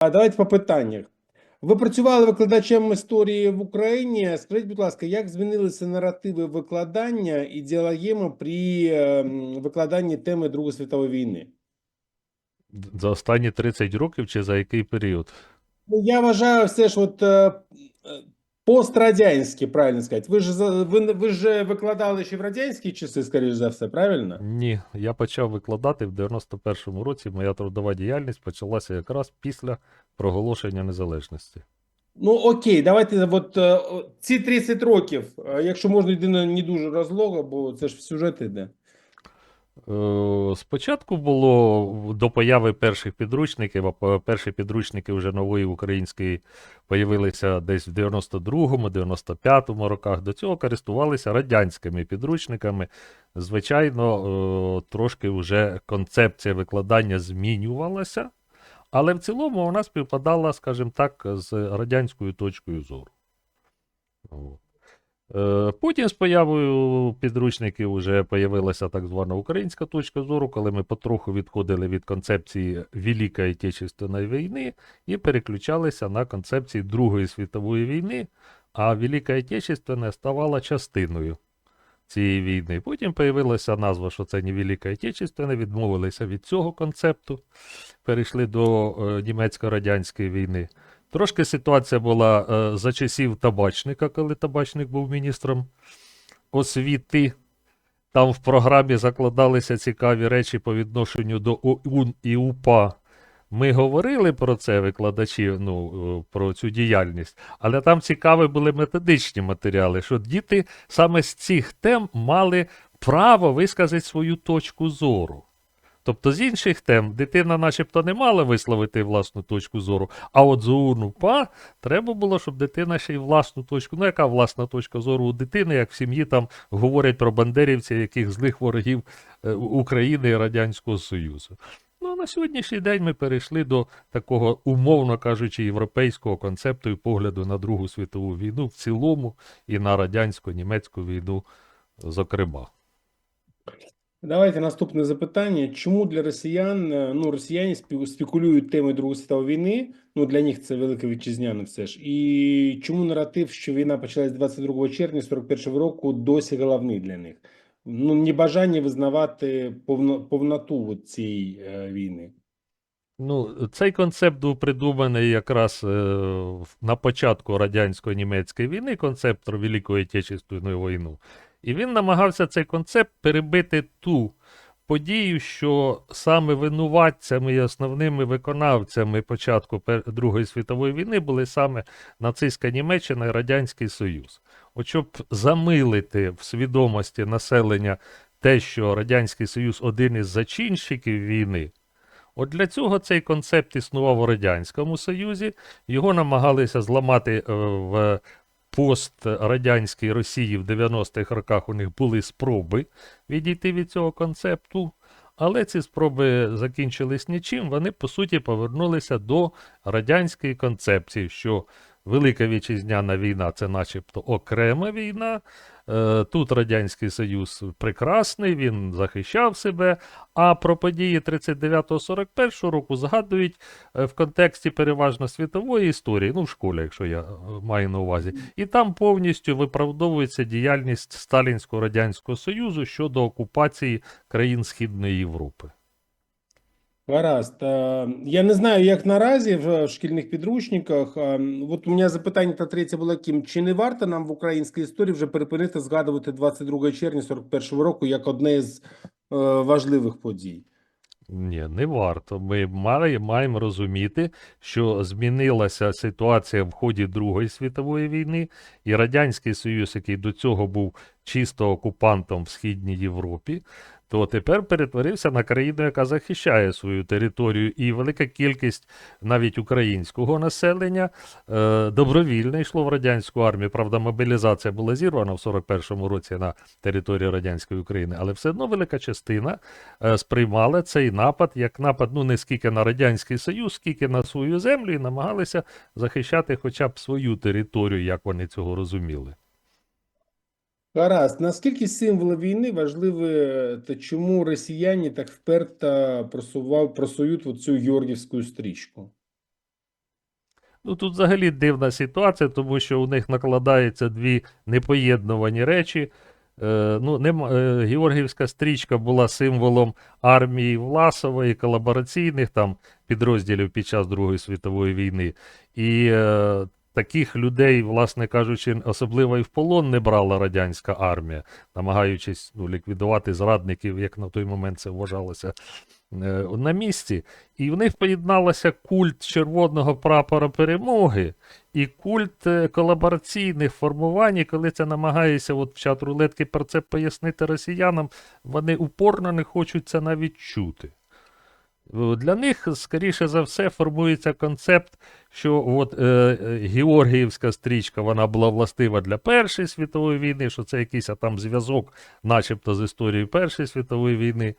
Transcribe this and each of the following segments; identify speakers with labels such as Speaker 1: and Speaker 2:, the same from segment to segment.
Speaker 1: А давайте по питаннях. Ви працювали викладачем історії в Україні. Скажіть, будь ласка, як змінилися наративи викладання і діалогеми при ем, викладанні теми Другої світової війни?
Speaker 2: За останні 30 років чи за який період?
Speaker 1: Ну, я вважаю все ж от е, пострадянські, правильно сказати. Ви ж ви, ви ж викладали ще в радянські часи, скоріш за все, правильно?
Speaker 2: Ні, я почав викладати в 91-му році. Моя трудова діяльність почалася якраз після проголошення незалежності.
Speaker 1: Ну окей, давайте от е, ці 30 років, е, якщо можна єдине не дуже розлого, бо це ж в сюжет іде.
Speaker 2: Е, Спочатку було до появи перших підручників, а перші підручники вже нової української появилися десь в 92-му, 95-му роках. До цього користувалися радянськими підручниками. Звичайно, е, трошки вже концепція викладання змінювалася, але в цілому вона співпадала, скажімо так, з радянською точкою зору. Е, Потім з появою підручників вже появилася так звана українська точка зору, коли ми потроху відходили від концепції Великої Отечественної війни і переключалися на концепції Другої світової війни, а Велика Отечественна ставала частиною цієї війни. Потім появилася назва, що це не Велика Отечественна, відмовилися від цього концепту, перейшли до е, німецько-радянської війни. Трошки ситуація була е, за часів табачника, коли табачник був міністром освіти. Там в програмі закладалися цікаві речі по відношенню до ОУН і УПА. Ми говорили про це, викладачі, ну, е, про цю діяльність, але там цікаві були методичні матеріали, що діти саме з цих тем мали право висказати свою точку зору. Тобто з інших тем дитина начебто не мала висловити власну точку зору, а от з ОУН УПА треба було, щоб дитина ще й власну точку. Ну, яка власна точка зору у дитини, як в сім'ї там говорять про бандерівців, яких злих ворогів е, України і Радянського Союзу. Ну, а на сьогоднішній день ми перейшли до такого, умовно кажучи, європейського концепту і погляду на Другу світову війну в цілому і на радянсько-німецьку війну, зокрема.
Speaker 1: Давайте наступне запитання. Чому для росіян, е, ну, росіяни спекулюють темою Другої світової війни? Ну, для них це велике вітчизняне все ж. І чому наратив, що війна почалась 22 червня 41 року, досі головний для них? Ну, небажання визнавати повно, повноту цієї е, війни.
Speaker 2: Ну, цей концепт був придуманий якраз е, на початку радянсько-німецької війни, концепт про Великої Отечественної війну. І він намагався цей концепт перебити ту подію, що саме винуватцями і основними виконавцями початку Другої світової війни були саме нацистська Німеччина і Радянський Союз. От щоб замилити в свідомості населення те, що Радянський Союз один із зачинщиків війни. От для цього цей концепт існував у Радянському Союзі. Його намагалися зламати е, в пострадянській Росії в 90-х роках. У них були спроби відійти від цього концепту. Але ці спроби закінчились нічим. Вони, по суті, повернулися до радянської концепції, що Велика Вітчизняна війна це начебто окрема війна. Е, Тут Радянський Союз прекрасний, він захищав себе. А про події 39-41 року згадують е, в контексті переважно світової історії, ну в школі, якщо я е, маю на увазі. І там повністю виправдовується діяльність Сталінського Радянського Союзу щодо окупації країн Східної Європи.
Speaker 1: Гаразд. Е, Я не знаю, як наразі в шкільних підручниках. Е, От у мене запитання та третє було яким. Чи не варто нам в українській історії вже припинити згадувати 22 червня 41 року як одне з е, важливих подій?
Speaker 2: Ні, не варто. Ми має- маємо розуміти, що змінилася ситуація в ході Другої світової війни, і Радянський Союз, який до цього був чисто окупантом в Східній Європі, то тепер перетворився на країну, яка захищає свою територію, і велика кількість навіть українського населення е, добровільно йшло в радянську армію. Правда, мобілізація була зірвана в 41-му році на території радянської України, але все одно велика частина е, сприймали цей напад як напад ну не скільки на Радянський Союз, скільки на свою землю, і намагалися захищати хоча б свою територію, як вони цього розуміли.
Speaker 1: Гаразд. Наскільки символи війни важливі та чому росіяни так вперто просував, просують цю георгівську стрічку?
Speaker 2: Ну тут взагалі дивна ситуація, тому що у них накладаються дві непоєднувані речі. Е, ну, нема, е, Георгіївська стрічка була символом армії Власова і колабораційних там підрозділів під час Другої світової війни. І е, таких людей, власне кажучи, особливо і в полон не брала радянська армія, намагаючись ну, ліквідувати зрадників, як на той момент це вважалося е, на місці. І в них поєдналося культ червоного прапора перемоги і культ е, колабораційних формувань, коли це намагається от в чат рулетки про це пояснити росіянам, вони упорно не хочуть це навіть чути. Е, Для них, скоріше за все, формується концепт, що от, е, е, Георгіївська стрічка вона була властива для Першої світової війни, що це якийсь а там зв'язок, начебто, з історією Першої світової війни.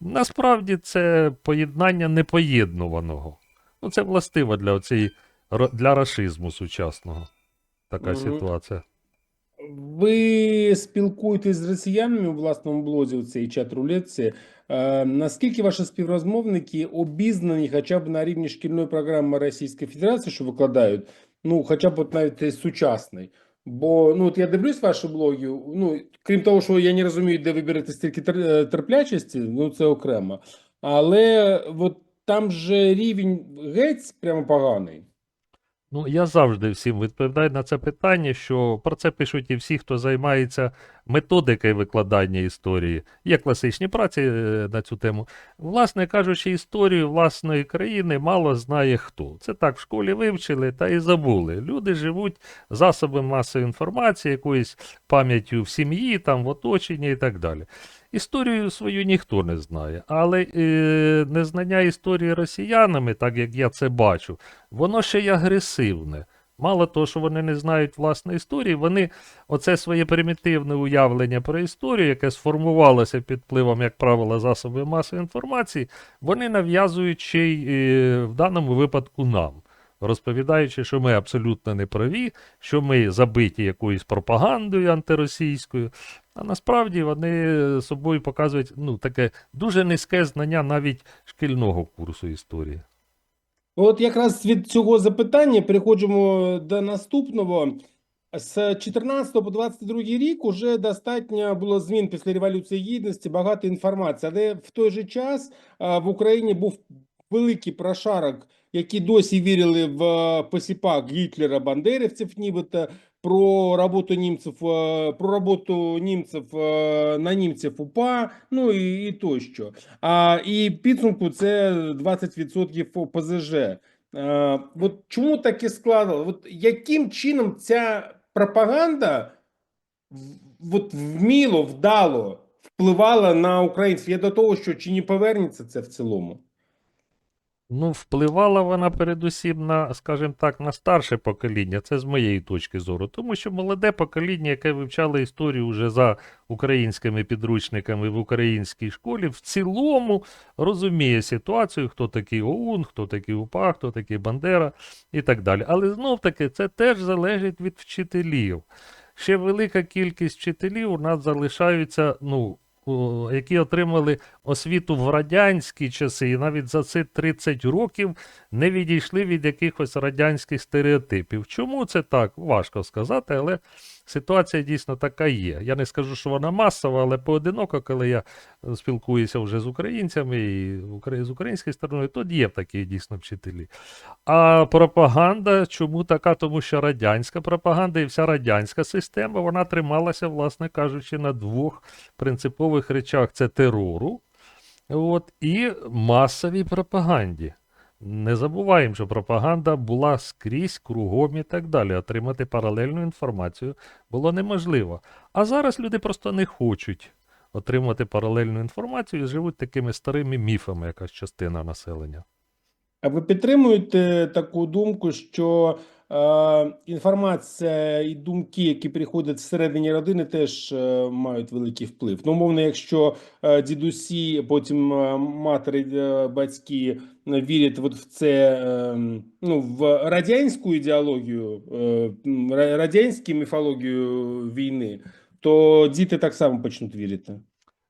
Speaker 2: Насправді це поєднання непоєднуваного. Ну, це властиво для, ро- для рашизму сучасного. Така
Speaker 1: Мгм.
Speaker 2: ситуація.
Speaker 1: Ви спілкуєтесь з росіянами у власному блозі у цій чат-рулетці. Е, наскільки ваші співрозмовники обізнані хоча б на рівні шкільної програми Російської Федерації, що викладають, ну хоча б от навіть сучасний? Бо ну от я дивлюсь ваші блоги. Ну крім того, що я не розумію, де ви берете стільки е, терплячості, ну це окремо. Але от там же рівень геть прямо поганий.
Speaker 2: Ну, я завжди всім відповідаю на це питання, що про це пишуть і всі, хто займається методикою викладання історії. Є класичні праці е, на цю тему. Власне кажучи, історію власної країни мало знає хто. Це так в школі вивчили та і забули. Люди живуть засобами масової інформації, якоюсь пам'яттю в сім'ї, там в оточенні і так далі. Історію свою ніхто не знає, але е, незнання історії росіянами, так як я це бачу, воно ще й агресивне. Мало того, що вони не знають власної історії, вони оце своє примітивне уявлення про історію, яке сформувалося під впливом, як правило, засобів масової інформації, вони нав'язують ще й е, в даному випадку нам, розповідаючи, що ми абсолютно не праві, що ми забиті якоюсь пропагандою антиросійською. А насправді вони собою показують ну, таке дуже низьке знання навіть шкільного курсу історії.
Speaker 1: От якраз від цього запитання переходимо до наступного. З 14 по 22 рік уже достатньо було змін після Революції Гідності, багато інформації. Але в той же час в Україні був великий прошарок, які досі вірили в посіпак Гітлера, бандерівців, нібито про роботу німців, е, про роботу німців е, на німців УПА, ну і, і тощо. А і підсумку це 20% ОПЗЖ. Е, от чому таке складно? От яким чином ця пропаганда от вміло, вдало впливала на українців? Я до того, що чи не повернеться це в цілому?
Speaker 2: Ну, впливала вона передусім на, скажімо так, на старше покоління, це з моєї точки зору. Тому що молоде покоління, яке вивчало історію вже за українськими підручниками в українській школі, в цілому розуміє ситуацію, хто такий ОУН, хто такий УПА, хто такий Бандера і так далі. Але знов-таки це теж залежить від вчителів. Ще велика кількість вчителів у нас залишаються, ну, які отримали освіту в радянські часи, і навіть за ці 30 років не відійшли від якихось радянських стереотипів. Чому це так? Важко сказати, але ситуація дійсно така є. Я не скажу, що вона масова, але поодиноко, коли я е, спілкуюся вже з українцями і з українською стороною, то є такі дійсно вчителі. А пропаганда чому така? Тому що радянська пропаганда і вся радянська система вона трималася, власне кажучи, на двох принципових речах: це терору от, і масовій пропаганді. Не забуваємо, що пропаганда була скрізь, кругом і так далі. Отримати паралельну інформацію було неможливо. А зараз люди просто не хочуть отримати паралельну інформацію і живуть такими старими міфами, якась частина населення.
Speaker 1: А ви підтримуєте таку думку, що е, інформація і думки, які приходять всередині родини, теж е, мають великий вплив? Ну, умовно, якщо е, дідусі, потім е, матері, е, батьки е, вірять от в це, е, ну, в радянську ідеологію, е, радянську міфологію війни, то діти так само почнуть вірити.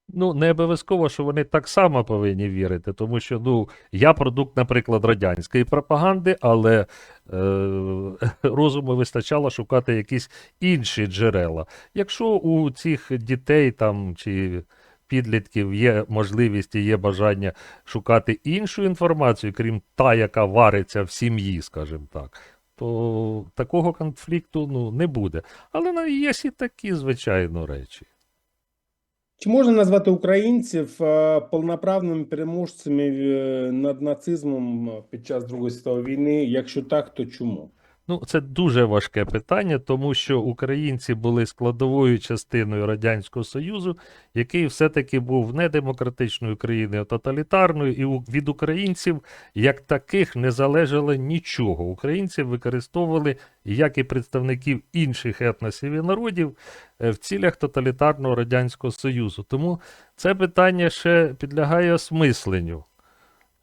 Speaker 2: Ну, не обов'язково, що вони так само повинні вірити, тому що ну, я продукт, наприклад, радянської пропаганди, але е, розуму вистачало шукати якісь інші джерела. Якщо у цих дітей там чи підлітків є можливість і є бажання шукати іншу інформацію, крім та, яка вариться в сім'ї, скажімо так, то такого конфлікту ну, не буде. Але ну, є і такі, звичайно, речі.
Speaker 1: Чи можна назвати українців е, повноправними переможцями е, над нацизмом під час Другої світової війни? Якщо так, то чому?
Speaker 2: Ну, це дуже важке питання, тому що українці були складовою частиною Радянського Союзу, який все-таки був не демократичною країною, тоталітарною, і від українців як таких не залежало нічого. Українці використовували, як і представників інших етносів і народів, е, в цілях тоталітарного Радянського Союзу. Тому це питання ще підлягає осмисленню.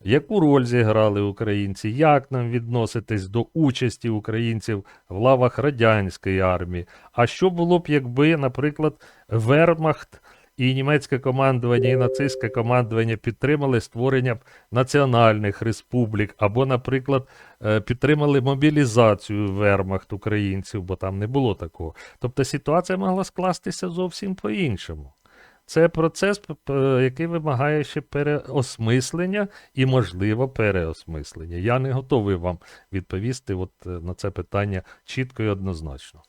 Speaker 2: Яку роль зіграли українці? Як нам відноситись до участі українців в лавах радянської армії? А що було б, якби, наприклад, Вермахт і німецьке командування, і нацистське командування підтримали створення національних республік, або, наприклад, е, підтримали мобілізацію Вермахт українців, бо там не було такого. Тобто ситуація могла скластися зовсім по-іншому. Це процес, який вимагає ще переосмислення і, можливо, переосмислення. Я не готовий вам відповісти от е, на це питання чітко і однозначно.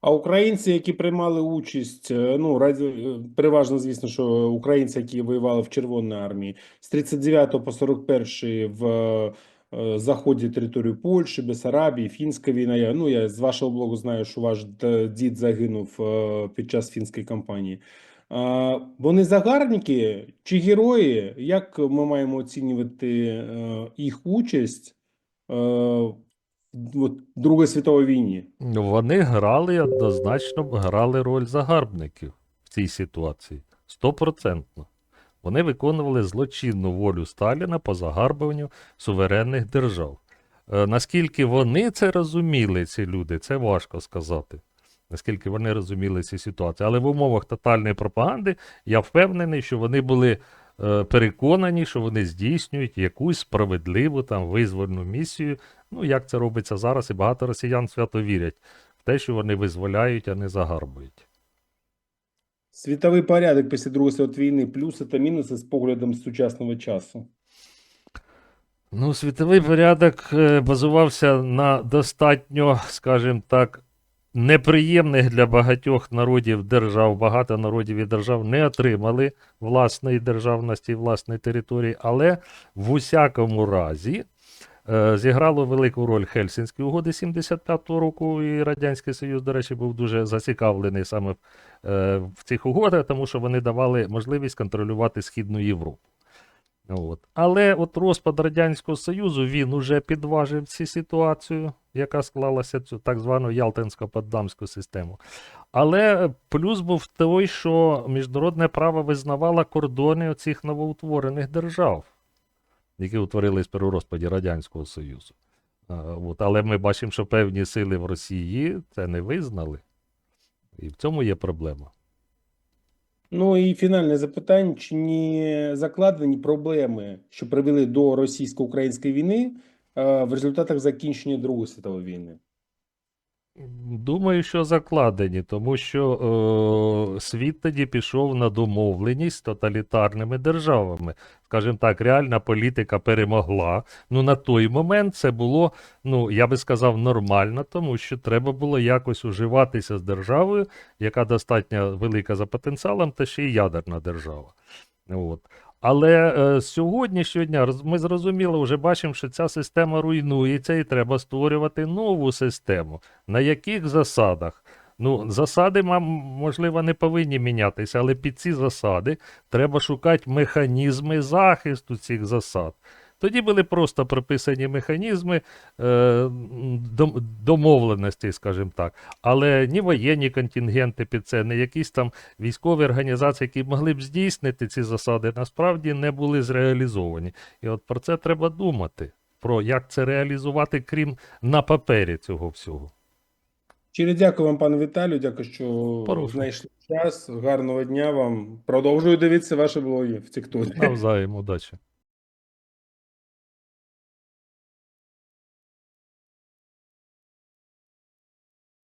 Speaker 1: А українці, які приймали участь, е, ну раді, е, переважно, звісно, що українці, які воювали в Червоній армії, з 39 по 41 в заході території Польщі, Бесарабії, фінська війна. Ну, я з вашого блогу знаю, що ваш дід загинув під час фінської кампанії. Вони загарбники чи герої? Як ми маємо оцінювати е, їх участь е, в от, Другої світовій війні?
Speaker 2: Ну, Вони грали однозначно грали роль загарбників в цій ситуації. Стопроцентно. Вони виконували злочинну волю Сталіна по загарбуванню суверенних держав. Е, наскільки вони це розуміли, ці люди, це важко сказати. Наскільки вони розуміли цю ситуацію. Але в умовах тотальної пропаганди я впевнений, що вони були е, переконані, що вони здійснюють якусь справедливу там визвольну місію. Ну, як це робиться зараз, і багато росіян свято вірять в те, що вони визволяють, а не загарбують.
Speaker 1: Світовий порядок після Другої світової війни, плюси та мінуси з поглядом з сучасного часу.
Speaker 2: Ну, світовий порядок е, базувався на достатньо, скажімо так, неприємних для багатьох народів держав. Багато народів і держав не отримали власної державності, власної території, але в усякому разі е, зіграло велику роль Хельсінські угоди 75-го року, і Радянський Союз, до речі, був дуже зацікавлений саме е, в цих угодах, тому що вони давали можливість контролювати Східну Європу. От. Але от розпад Радянського Союзу він уже підважив цю ситуацію, яка склалася цю так звану Ялтинсько-Поддамську систему. Але плюс був той, що міжнародне право визнавало кордони цих новоутворених держав, які утворились при розпаді Радянського Союзу. От. Але ми бачимо, що певні сили в Росії це не визнали. І в цьому є проблема.
Speaker 1: Ну і фінальне запитання: чи не закладені проблеми, що привели до російсько-української війни е, в результатах закінчення Другої світової війни?
Speaker 2: Думаю, що закладені, тому що е, світ тоді пішов на домовленість з тоталітарними державами. Скажімо так, реальна політика перемогла. Ну, на той момент це було, ну, я би сказав, нормально, тому що треба було якось уживатися з державою, яка достатньо велика за потенціалом, та ще й ядерна держава. От. Але е, сьогоднішнього дня ми зрозуміло вже бачимо, що ця система руйнується і треба створювати нову систему. На яких засадах? Ну, засади, можливо, не повинні мінятися, але під ці засади треба шукати механізми захисту цих засад. Тоді були просто прописані механізми е, дом- домовленості, скажімо так. Але ні воєнні контингенти під це, ні якісь там військові організації, які могли б здійснити ці засади, насправді не були зреалізовані. І от про це треба думати. Про як це реалізувати, крім на папері цього всього.
Speaker 1: Щиро дякую вам, пане Віталію. Дякую, що
Speaker 2: Порушую.
Speaker 1: знайшли час. Гарного дня вам. Продовжую дивитися ваші блоги в TikTok.
Speaker 2: Навзаєм, удачі.